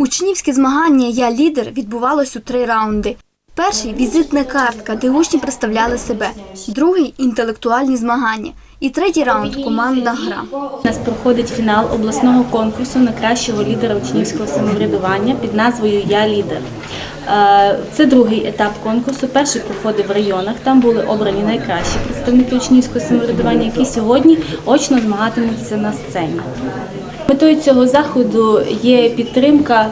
Учнівське змагання Я лідер відбувалось у три раунди. Перший візитна картка, де учні представляли себе. Другий інтелектуальні змагання. І третій раунд командна гра. У нас проходить фінал обласного конкурсу на кращого лідера учнівського самоврядування під назвою Я лідер. Е, Це другий етап конкурсу. Перший проходив в районах. Там були обрані найкращі представники учнівського самоврядування, які сьогодні очно змагатимуться на сцені. Метою цього заходу є підтримка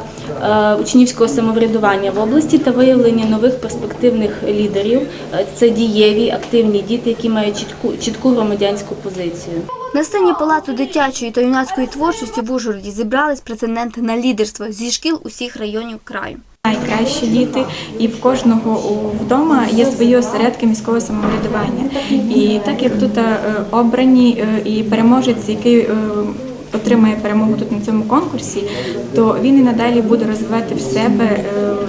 учнівського самоврядування в області та виявлення нових перспективних лідерів. Е, Це дієві, активні діти, які мають чітку, чітку громадянську позицію. На сцені палацу дитячої та юнацької творчості в Ужгороді зібрались претенденти на лідерство зі шкіл усіх районів краю. Найкращі діти, і в кожного вдома є свої осередки міського самоврядування. І так як тут е, обрані е, і переможець, який е, отримає перемогу тут на цьому конкурсі, то він і надалі буде розвивати в себе е,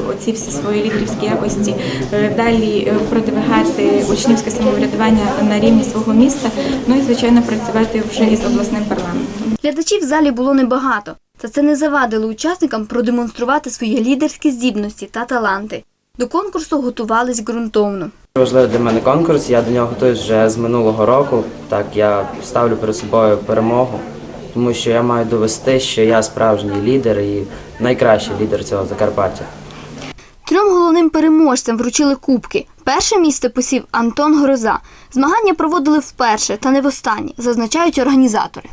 оці всі свої лідерівські якості, е, далі е, продвигати учнівське самоврядування на рівні свого міста, ну і звичайно працювати вже із обласним парламентом. Глядачів в залі було небагато, та це не завадило учасникам продемонструвати свої лідерські здібності та таланти. До конкурсу готувались ґрунтовно. Важливий для мене конкурс. Я до нього готуюсь вже з минулого року. Так я ставлю перед собою перемогу, тому що я маю довести, що я справжній лідер і найкращий лідер цього Закарпаття. Трьом головним переможцям вручили кубки. Перше місце посів Антон Гроза. Змагання проводили вперше та не востаннє, зазначають організатори.